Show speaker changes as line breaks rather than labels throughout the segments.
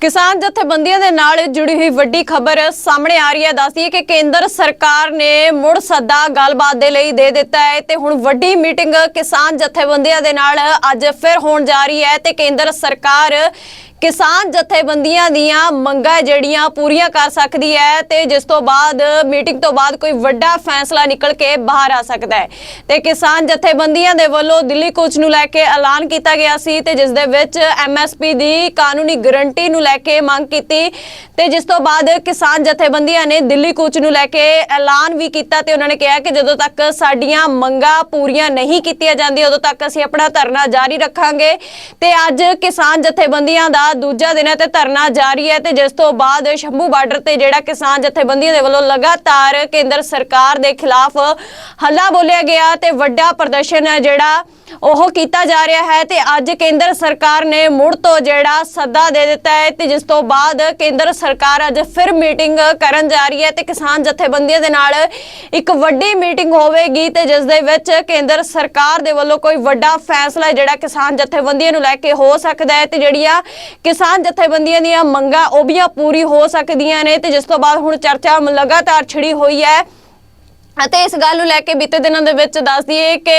ਕਿਸਾਨ ਜਥੇਬੰਦੀਆਂ ਦੇ ਨਾਲ ਜੁੜੀ ਹੋਈ ਵੱਡੀ ਖਬਰ ਸਾਹਮਣੇ ਆ ਰਹੀ ਹੈ। ਦੱਸਦੀ ਹੈ ਕਿ ਕੇਂਦਰ ਸਰਕਾਰ ਨੇ ਮੁੜ ਸੱਦਾ ਗੱਲਬਾਤ ਦੇ ਲਈ ਦੇ ਦਿੱਤਾ ਹੈ ਤੇ ਹੁਣ ਵੱਡੀ ਮੀਟਿੰਗ ਕਿਸਾਨ ਜਥੇਬੰਦੀਆਂ ਦੇ ਨਾਲ ਅੱਜ ਫਿਰ ਹੋਣ ਜਾ ਰਹੀ ਹੈ ਤੇ ਕੇਂਦਰ ਸਰਕਾਰ ਕਿਸਾਨ ਜਥੇਬੰਦੀਆਂ ਦੀਆਂ ਮੰਗਾਂ ਜਿਹੜੀਆਂ ਪੂਰੀਆਂ ਕਰ ਸਕਦੀ ਹੈ ਤੇ ਜਿਸ ਤੋਂ ਬਾਅਦ ਮੀਟਿੰਗ ਤੋਂ ਬਾਅਦ ਕੋਈ ਵੱਡਾ ਫੈਸਲਾ ਨਿਕਲ ਕੇ ਬਾਹਰ ਆ ਸਕਦਾ ਹੈ। ਤੇ ਕਿਸਾਨ ਜਥੇਬੰਦੀਆਂ ਦੇ ਵੱਲੋਂ ਦਿੱਲੀ ਕੂਚ ਨੂੰ ਲੈ ਕੇ ਐਲਾਨ ਕੀਤਾ ਗਿਆ ਸੀ ਤੇ ਜਿਸ ਦੇ ਵਿੱਚ ਐਮਐਸਪੀ ਦੀ ਕਾਨੂੰਨੀ ਗਰੰਟੀ ਨੂੰ ਲੈ ਕੇ ਮੰਗ ਕੀਤੀ ਤੇ ਜਿਸ ਤੋਂ ਬਾਅਦ ਕਿਸਾਨ ਜਥੇਬੰਦੀਆਂ ਨੇ ਦਿੱਲੀ ਕੂਚ ਨੂੰ ਲੈ ਕੇ ਐਲਾਨ ਵੀ ਕੀਤਾ ਤੇ ਉਹਨਾਂ ਨੇ ਕਿਹਾ ਕਿ ਜਦੋਂ ਤੱਕ ਸਾਡੀਆਂ ਮੰਗਾਂ ਪੂਰੀਆਂ ਨਹੀਂ ਕੀਤੀਆਂ ਜਾਂਦੀਆਂ, ਉਦੋਂ ਤੱਕ ਅਸੀਂ ਆਪਣਾ ਧਰਨਾ ਜਾਰੀ ਰੱਖਾਂਗੇ। ਤੇ ਅੱਜ ਕਿਸਾਨ ਜਥੇਬੰਦੀਆਂ ਦਾ ਦੂਜਾ ਦਿਨ ਹੈ ਤੇ ਧਰਨਾ ਜਾਰੀ ਹੈ ਤੇ ਜਿਸ ਤੋਂ ਬਾਅਦ ਸ਼ੰਭੂ ਬਾਰਡਰ ਤੇ ਜਿਹੜਾ ਕਿਸਾਨ ਜਥੇਬੰਦੀਆਂ ਦੇ ਵੱਲੋਂ ਲਗਾਤਾਰ ਕੇਂਦਰ ਸਰਕਾਰ ਦੇ ਖਿਲਾਫ ਹੱਲਾ ਬੋਲਿਆ ਗਿਆ ਤੇ ਵੱਡਾ ਪ੍ਰਦਰਸ਼ਨ ਹੈ ਜਿਹੜਾ ਉਹ ਕੀਤਾ ਜਾ ਰਿਹਾ ਹੈ ਤੇ ਅੱਜ ਕੇਂਦਰ ਸਰਕਾਰ ਨੇ ਮੁੜ ਤੋਂ ਜਿਹੜਾ ਸੱਦਾ ਦੇ ਦਿੱਤਾ ਹੈ ਤੇ ਜਿਸ ਤੋਂ ਬਾਅਦ ਕੇਂਦਰ ਸਰਕਾਰ ਅੱਜ ਫਿਰ ਮੀਟਿੰਗ ਕਰਨ ਜਾ ਰਹੀ ਹੈ ਤੇ ਕਿਸਾਨ ਜਥੇਬੰਦੀਆਂ ਦੇ ਨਾਲ ਇੱਕ ਵੱਡੀ ਮੀਟਿੰਗ ਹੋਵੇਗੀ ਤੇ ਜਿਸ ਦੇ ਵਿੱਚ ਕੇਂਦਰ ਸਰਕਾਰ ਦੇ ਵੱਲੋਂ ਕੋਈ ਵੱਡਾ ਫੈਸਲਾ ਜਿਹੜਾ ਕਿਸਾਨ ਜਥੇਬੰਦੀਆਂ ਨੂੰ ਲੈ ਕੇ ਹੋ ਸਕਦਾ ਹੈ ਤੇ ਜਿਹੜੀਆਂ ਕਿਸਾਨ ਜਥੇਬੰਦੀਆਂ ਦੀਆਂ ਮੰਗਾਂ ਉਹ ਵੀ ਪੂਰੀ ਹੋ ਸਕਦੀਆਂ ਨੇ ਤੇ ਜਿਸ ਤੋਂ ਬਾਅਦ ਹੁਣ ਚਰਚਾ ਲਗਾਤਾਰ ਛਿੜੀ ਹੋਈ ਹੈ। ਅਤੇ ਇਸ ਗੱਲ ਨੂੰ ਲੈ ਕੇ ਬੀਤੇ ਦਿਨਾਂ ਦੇ ਵਿੱਚ ਦੱਸ ਦਈਏ ਕਿ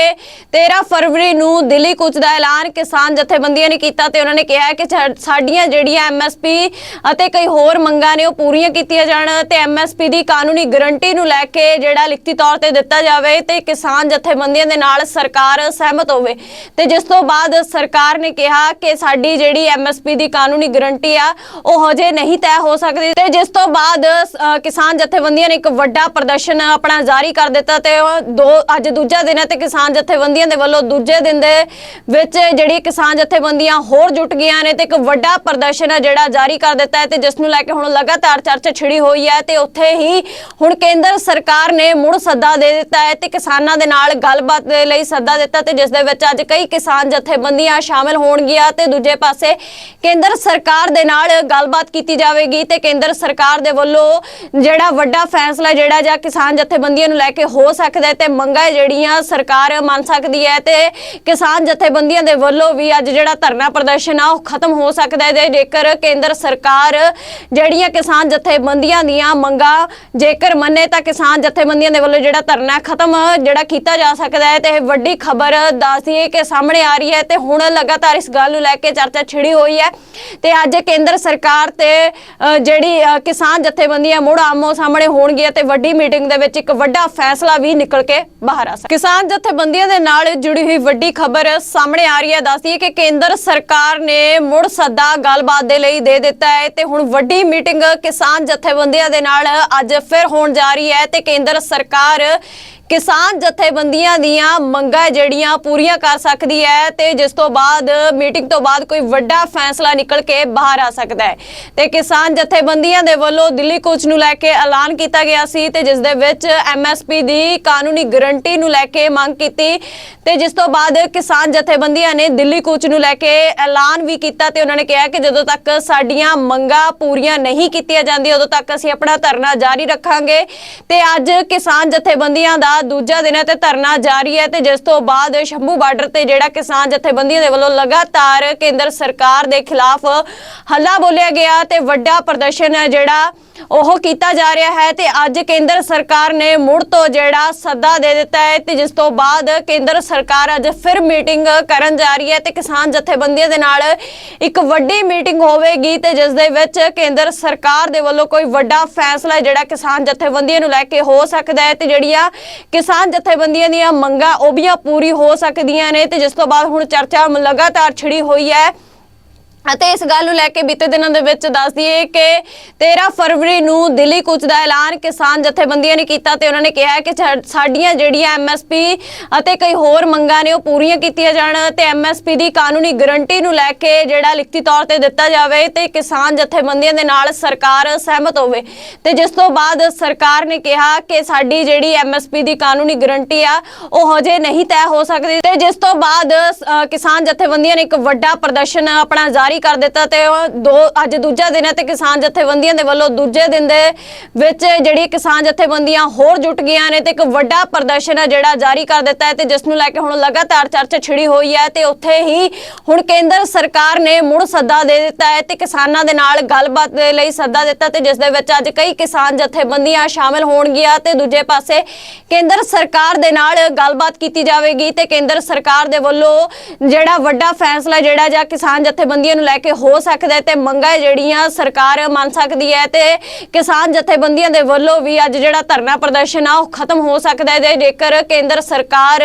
13 ਫਰਵਰੀ ਨੂੰ ਦਿੱਲੀ ਕੂਚ ਦਾ ਐਲਾਨ ਕਿਸਾਨ ਜਥੇਬੰਦੀਆਂ ਨੇ ਕੀਤਾ ਤੇ ਉਹਨਾਂ ਨੇ ਕਿਹਾ ਕਿ ਸਾਡੀਆਂ ਜਿਹੜੀਆਂ ਐਮਐਸਪੀ ਅਤੇ ਕਈ ਹੋਰ ਮੰਗਾਂ ਨੇ ਉਹ ਪੂਰੀਆਂ ਕੀਤੀਆਂ ਜਾਣ ਤੇ ਐਮਐਸਪੀ ਦੀ ਕਾਨੂੰਨੀ ਗਰੰਟੀ ਨੂੰ ਲੈ ਕੇ ਜਿਹੜਾ ਲਿਖਤੀ ਤੌਰ ਤੇ ਦਿੱਤਾ ਜਾਵੇ ਤੇ ਕਿਸਾਨ ਜਥੇਬੰਦੀਆਂ ਦੇ ਨਾਲ ਸਰਕਾਰ ਸਹਿਮਤ ਹੋਵੇ। ਤੇ ਜਿਸ ਤੋਂ ਬਾਅਦ ਸਰਕਾਰ ਨੇ ਕਿਹਾ ਕਿ ਸਾਡੀ ਜਿਹੜੀ ਐਮਐਸਪੀ ਦੀ ਕਾਨੂੰਨੀ ਗਰੰਟੀ ਆ, ਉਹ ਹਜੇ ਨਹੀਂ ਤੈਅ ਹੋ ਸਕਦੀ। ਤੇ ਜਿਸ ਤੋਂ ਬਾਅਦ ਕਿਸਾਨ ਜਥੇਬੰਦੀਆਂ ਨੇ ਇੱਕ ਵੱਡਾ ਪ੍ਰਦਰਸ਼ਨ ਆਪਣਾ ਜਾਰੀ ਕਰ ਦਿੱਤਾ ਤੇ ਦੋ ਅੱਜ ਦੂਜਾ ਦਿਨ ਹੈ ਤੇ ਕਿਸਾਨ ਜਥੇਬੰਦੀਆਂ ਦੇ ਵੱਲੋਂ ਦੂਜੇ ਦਿਨ ਦੇ ਵਿੱਚ ਜਿਹੜੀ ਕਿਸਾਨ ਜਥੇਬੰਦੀਆਂ ਹੋਰ ਜੁਟ ਗਈਆਂ ਨੇ ਤੇ ਇੱਕ ਵੱਡਾ ਪ੍ਰਦਰਸ਼ਨ ਹੈ ਜਿਹੜਾ ਜਾਰੀ ਕਰ ਦਿੱਤਾ ਹੈ ਤੇ ਜਿਸ ਨੂੰ ਲੈ ਕੇ ਹੁਣ ਲਗਾਤਾਰ ਚਰਚਾ ਛਿੜੀ ਹੋਈ ਹੈ ਤੇ ਉੱਥੇ ਹੀ ਹੁਣ ਕੇਂਦਰ ਸਰਕਾਰ ਨੇ ਮੁੜ ਸੱਦਾ ਦੇ ਦਿੱਤਾ ਹੈ ਤੇ ਕਿਸਾਨਾਂ ਦੇ ਨਾਲ ਗੱਲਬਾਤ ਦੇ ਲਈ ਸੱਦਾ ਦਿੱਤਾ ਤੇ ਜਿਸ ਦੇ ਵਿੱਚ ਅੱਜ ਕਈ ਕਿਸਾਨ ਜਥੇਬੰਦੀਆਂ ਸ਼ਾਮਲ ਹੋਣਗੀਆਂ ਤੇ ਦੂਜੇ ਪਾਸੇ ਕੇਂਦਰ ਸਰਕਾਰ ਦੇ ਨਾਲ ਗੱਲਬਾਤ ਕੀਤੀ ਜਾਵੇਗੀ ਤੇ ਕੇਂਦਰ ਸਰਕਾਰ ਦੇ ਵੱਲੋਂ ਜਿਹੜਾ ਵੱਡਾ ਫੈਸਲਾ ਜਿਹੜਾ ਜਾਂ ਕਿਸਾਨ ਜਥੇਬੰਦੀਆਂ ਨੂੰ ਲੈ ਕੇ ਹੋ ਸਕਦਾ ਤੇ ਮੰਗਾਂ ਜਿਹੜੀਆਂ ਸਰਕਾਰ ਮੰਨ ਸਕਦੀ ਹੈ ਤੇ ਕਿਸਾਨ ਜਥੇਬੰਦੀਆਂ ਦੇ ਵੱਲੋਂ ਵੀ ਅੱਜ ਜਿਹੜਾ ਧਰਨਾ ਪ੍ਰਦਰਸ਼ਨ ਆ ਉਹ ਖਤਮ ਹੋ ਸਕਦਾ ਹੈ। ਤੇ ਜੇਕਰ ਕੇਂਦਰ ਸਰਕਾਰ ਜਿਹੜੀਆਂ ਕਿਸਾਨ ਜਥੇਬੰਦੀਆਂ ਦੀਆਂ ਮੰਗਾਂ ਜੇਕਰ ਮੰਨੇ ਤਾਂ ਕਿਸਾਨ ਜਥੇਬੰਦੀਆਂ ਦੇ ਵੱਲੋਂ ਜਿਹੜਾ ਧਰਨਾ ਖਤਮ ਜਿਹੜਾ ਕੀਤਾ ਜਾ ਸਕਦਾ ਹੈ ਤੇ ਇਹ ਵੱਡੀ ਖਬਰ ਦੱਸਦੀ ਕਿ ਸਾਹਮਣੇ ਆ ਰਹੀ ਹੈ ਤੇ ਹੁਣ ਲਗਾਤਾਰ ਇਸ ਗੱਲ ਨੂੰ ਲੈ ਕੇ ਚਰਚਾ ਛਿੜੀ ਹੋਈ ਹੈ ਤੇ ਅੱਜ ਕੇਂਦਰ ਸਰਕਾਰ ਤੇ ਅ, ਜਿਹੜੀ ਕਿਸਾਨ ਜਥੇਬੰਦੀਆਂ ਮੁੜ ਆਮੋ ਸਾਹਮਣੇ ਹੋਣਗੀਆਂ ਤੇ ਵੱਡੀ ਮੀਟਿੰਗ ਦੇ ਵਿੱਚ ਇੱਕ ਵੱਡਾ ਫੈਸਲਾ ਵੀ ਨਿਕਲ ਕੇ ਬਾਹਰ ਆ ਸਕਦਾ ਕਿਸਾਨ ਜਥੇਬੰਦੀਆਂ ਦੇ ਨਾਲ ਜੁੜੀ ਹੋਈ ਵੱਡੀ ਖਬਰ ਸਾਹਮਣੇ ਆ ਰਹੀ ਹੈ, ਦੱਸਦੀ ਹੈ ਕਿ ਕੇਂਦਰ ਸਰਕਾਰ ਨੇ ਮੁੜ ਸੱਦਾ ਗੱਲਬਾਤ ਦੇ ਲਈ ਦੇ ਦਿੱਤਾ ਹੈ ਤੇ ਹੁਣ ਵੱਡੀ ਮੀਟਿੰਗ ਕਿਸਾਨ ਜਥੇਬੰਦੀਆਂ ਦੇ ਨਾਲ ਅੱਜ ਫਿਰ ਹੋਣ ਜਾ ਰਹੀ ਹੈ ਤੇ ਕੇਂਦਰ ਸਰਕਾਰ ਕਿਸਾਨ ਜਥੇਬੰਦੀਆਂ ਦੀਆਂ ਮੰਗਾਂ ਜਿਹੜੀਆਂ ਪੂਰੀਆਂ ਕਰ ਸਕਦੀ ਹੈ ਤੇ ਜਿਸ ਤੋਂ ਬਾਅਦ ਮੀਟਿੰਗ ਤੋਂ ਬਾਅਦ ਕੋਈ ਵੱਡਾ ਫੈਸਲਾ ਨਿਕਲ ਕੇ ਬਾਹਰ ਆ ਸਕਦਾ ਹੈ। ਤੇ ਕਿਸਾਨ ਜਥੇਬੰਦੀਆਂ ਦੇ ਵੱਲੋਂ ਦਿੱਲੀ ਕੂਚ ਨੂੰ ਲੈ ਕੇ ਐਲਾਨ ਕੀਤਾ ਗਿਆ ਸੀ ਤੇ ਜਿਸ ਦੇ ਵਿੱਚ ਐਮਐਸਪੀ ਦੀ ਕਾਨੂੰਨੀ ਗਰੰਟੀ ਨੂੰ ਲੈ ਕੇ ਮੰਗ ਕੀਤੀ ਤੇ ਜਿਸ ਤੋਂ ਬਾਅਦ ਕਿਸਾਨ ਜਥੇਬੰਦੀਆਂ ਨੇ ਦਿੱਲੀ ਕੂਚ ਨੂੰ ਲੈ ਕੇ ਐਲਾਨ ਵੀ ਕੀਤਾ ਤੇ ਉਹਨਾਂ ਨੇ ਕਿਹਾ ਕਿ ਜਦੋਂ ਤੱਕ ਸਾਡੀਆਂ ਮੰਗਾਂ ਪੂਰੀਆਂ ਨਹੀਂ ਕੀਤੀਆਂ ਜਾਂਦੀਆਂ, ਉਦੋਂ ਤੱਕ ਅਸੀਂ ਆਪਣਾ ਧਰਨਾ ਜਾਰੀ ਰੱਖਾਂਗੇ। ਤੇ ਅੱਜ ਕਿਸਾਨ ਜਥੇਬੰਦੀਆਂ ਦਾ ਦੂਜਾ ਦਿਨ ਹੈ ਤੇ ਧਰਨਾ ਜਾਰੀ ਹੈ ਤੇ ਜਿਸ ਤੋਂ ਬਾਅਦ ਸ਼ੰਭੂ ਬਾਰਡਰ ਤੇ ਜਿਹੜਾ ਕਿਸਾਨ ਜਥੇਬੰਦੀਆਂ ਦੇ ਵੱਲੋਂ ਲਗਾਤਾਰ ਕੇਂਦਰ ਸਰਕਾਰ ਦੇ ਖਿਲਾਫ ਹੱਲਾ ਬੋਲਿਆ ਗਿਆ ਤੇ ਵੱਡਾ ਪ੍ਰਦਰਸ਼ਨ ਹੈ ਜਿਹੜਾ ਉਹ ਕੀਤਾ ਜਾ ਰਿਹਾ ਹੈ ਤੇ ਅੱਜ ਕੇਂਦਰ ਸਰਕਾਰ ਨੇ ਮੁੜ ਤੋਂ ਜਿਹੜਾ ਸੱਦਾ ਦੇ ਦਿੱਤਾ ਹੈ ਤੇ ਜਿਸ ਤੋਂ ਬਾਅਦ ਕੇਂਦਰ ਸਰਕਾਰ ਅੱਜ ਫਿਰ ਮੀਟਿੰਗ ਕਰਨ ਜਾ ਰਹੀ ਹੈ ਤੇ ਕਿਸਾਨ ਜਥੇਬੰਦੀਆਂ ਦੇ ਨਾਲ ਇੱਕ ਵੱਡੀ ਮੀਟਿੰਗ ਹੋਵੇਗੀ ਤੇ ਜਿਸ ਦੇ ਵਿੱਚ ਕੇਂਦਰ ਸਰਕਾਰ ਦੇ ਵੱਲੋਂ ਕੋਈ ਵੱਡਾ ਫੈਸਲਾ ਜਿਹੜਾ ਕਿਸਾਨ ਜਥੇਬੰਦੀਆਂ ਨੂੰ ਲੈ ਕੇ ਹੋ ਸਕਦਾ ਹੈ ਤੇ ਜਿਹੜੀਆਂ ਕਿਸਾਨ ਜਥੇਬੰਦੀਆਂ ਦੀਆਂ ਮੰਗਾਂ ਉਹ ਵੀ ਪੂਰੀ ਹੋ ਸਕਦੀਆਂ ਨੇ ਤੇ ਜਿਸ ਤੋਂ ਬਾਅਦ ਹੁਣ ਚਰਚਾ ਲਗਾਤਾਰ ਛਿੜੀ ਹੋਈ ਹੈ। ਅਤੇ ਇਸ ਗੱਲ ਨੂੰ ਲੈ ਕੇ ਬੀਤੇ ਦਿਨਾਂ ਦੇ ਵਿੱਚ ਦੱਸ ਦਈਏ ਕਿ 13 ਫਰਵਰੀ ਨੂੰ ਦਿੱਲੀ ਕੂਚ ਦਾ ਐਲਾਨ ਕਿਸਾਨ ਜਥੇਬੰਦੀਆਂ ਨੇ ਕੀਤਾ ਤੇ ਉਹਨਾਂ ਨੇ ਕਿਹਾ ਕਿ ਸਾ- ਸਾਡੀਆਂ ਜਿਹੜੀਆਂ ਐਮਐਸਪੀ ਅਤੇ ਕਈ ਹੋਰ ਮੰਗਾਂ ਨੇ ਉਹ ਪੂਰੀਆਂ ਕੀਤੀਆਂ ਜਾਣ ਤੇ ਐਮਐਸਪੀ ਦੀ ਕਾਨੂੰਨੀ ਗਰੰਟੀ ਨੂੰ ਲੈ ਕੇ ਜਿਹੜਾ ਲਿਖਤੀ ਤੌਰ ਤੇ ਦਿੱਤਾ ਜਾਵੇ ਤੇ ਕਿਸਾਨ ਜਥੇਬੰਦੀਆਂ ਦੇ ਨਾਲ ਸਰਕਾਰ ਸਹਿਮਤ ਹੋਵੇ। ਤੇ ਜਿਸ ਤੋਂ ਬਾਅਦ ਸਰਕਾਰ ਨੇ ਕਿਹਾ ਕਿ ਸਾਡੀ ਜਿਹੜੀ ਐਮਐਸਪੀ ਦੀ ਕਾਨੂੰਨੀ ਗਰੰਟੀ ਆ, ਉਹ ਹਜੇ ਨਹੀਂ ਤੈਅ ਹੋ ਸਕਦੀ। ਤੇ ਜਿਸ ਤੋਂ ਬਾਅਦ ਕਿਸਾਨ ਜਥੇਬੰਦੀਆਂ ਨੇ ਇੱਕ ਵੱਡਾ ਪ੍ਰਦਰਸ਼ਨ ਆਪਣਾ ਜਾਰੀ ਜਾਰੀ ਕਰ ਦਿੱਤਾ ਤੇ ਦੋ ਅੱਜ ਦੂਜਾ ਦਿਨ ਹੈ ਤੇ ਕਿਸਾਨ ਜਥੇਬੰਦੀਆਂ ਦੇ ਵੱਲੋਂ ਦੂਜੇ ਦਿਨ ਦੇ ਵਿੱਚ ਜਿਹੜੀ ਕਿਸਾਨ ਜਥੇਬੰਦੀਆਂ ਹੋਰ ਜੁਟ ਗਈਆਂ ਨੇ ਤੇ ਇੱਕ ਵੱਡਾ ਪ੍ਰਦਰਸ਼ਨ ਹੈ ਜਿਹੜਾ ਜਾਰੀ ਕਰ ਦਿੱਤਾ ਹੈ ਤੇ ਜਿਸ ਨੂੰ ਲੈ ਕੇ ਹੁਣ ਲਗਾਤਾਰ ਚਰਚਾ ਛਿੜੀ ਹੋਈ ਹੈ ਤੇ ਉੱਥੇ ਹੀ ਹੁਣ ਕੇਂਦਰ ਸਰਕਾਰ ਨੇ ਮੁੜ ਸੱਦਾ ਦੇ ਦਿੱਤਾ ਹੈ ਤੇ ਕਿਸਾਨਾਂ ਦੇ ਨਾਲ ਗੱਲਬਾਤ ਦੇ ਲਈ ਸੱਦਾ ਦਿੱਤਾ ਤੇ ਜਿਸ ਦੇ ਵਿੱਚ ਅੱਜ ਕਈ ਕਿਸਾਨ ਜਥੇਬੰਦੀਆਂ ਸ਼ਾਮਲ ਹੋਣਗੀਆਂ ਤੇ ਦੂਜੇ ਪਾਸੇ ਕੇਂਦਰ ਸਰਕਾਰ ਦੇ ਨਾਲ ਗੱਲਬਾਤ ਕੀਤੀ ਜਾਵੇਗੀ ਤੇ ਕੇਂਦਰ ਸਰਕਾਰ ਦੇ ਵੱਲੋਂ ਜਿਹੜਾ ਵੱਡਾ ਫੈਸਲਾ ਜਿਹੜਾ ਜਾਂ ਕਿਸਾਨ ਜਥੇਬੰਦੀਆਂ ਨੂੰ ਲੈ ਕੇ ਹੋ ਸਕਦਾ ਹੈ ਤੇ ਮੰਗਾਂ ਜਿਹੜੀਆਂ ਸਰਕਾਰ ਮੰਨ ਸਕਦੀ ਹੈ ਤੇ ਕਿਸਾਨ ਜਥੇਬੰਦੀਆਂ ਦੇ ਵੱਲੋਂ ਵੀ ਅੱਜ ਜਿਹੜਾ ਧਰਨਾ ਪ੍ਰਦਰਸ਼ਨ ਆ, ਉਹ ਖਤਮ ਹੋ ਸਕਦਾ ਹੈ। ਤੇ ਜੇਕਰ ਕੇਂਦਰ ਸਰਕਾਰ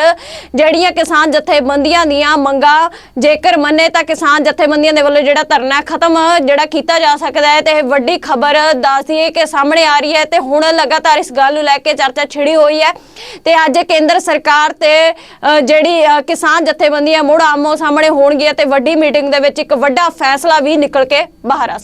ਜਿਹੜੀਆਂ ਕਿਸਾਨ ਜਥੇਬੰਦੀਆਂ ਦੀਆਂ ਮੰਗਾਂ ਜੇਕਰ ਮੰਨੇ ਤਾਂ ਕਿਸਾਨ ਜਥੇਬੰਦੀਆਂ ਦੇ ਵੱਲੋਂ ਜਿਹੜਾ ਧਰਨਾ ਖਤਮ ਜਿਹੜਾ ਕੀਤਾ ਜਾ ਸਕਦਾ ਹੈ ਤੇ ਇਹ ਵੱਡੀ ਖਬਰ ਦੱਸਦੀਏ ਕਿ ਸਾਹਮਣੇ ਆ ਰਹੀ ਹੈ ਤੇ ਹੁਣ ਲਗਾਤਾਰ ਇਸ ਗੱਲ ਨੂੰ ਲੈ ਕੇ ਚਰਚਾ ਛਿੜੀ ਹੋਈ ਹੈ ਤੇ ਅੱਜ ਕੇਂਦਰ ਸਰਕਾਰ ਤੇ ਜਿਹੜੀ ਕਿਸਾਨ ਜਥੇਬੰਦੀਆਂ ਮੁੜ ਆਮੋ ਸਾਹਮਣੇ ਹੋਣਗੀਆਂ ਤੇ ਵੱਡੀ ਮੀਟਿੰਗ ਦੇ ਵਿੱਚ ਇੱਕ ਵੱਡਾ ਵੱਡਾ ਫੈਸਲਾ ਵੀ ਨਿਕਲ ਕੇ ਬਾਹਰ ਆ ਸਕਦਾ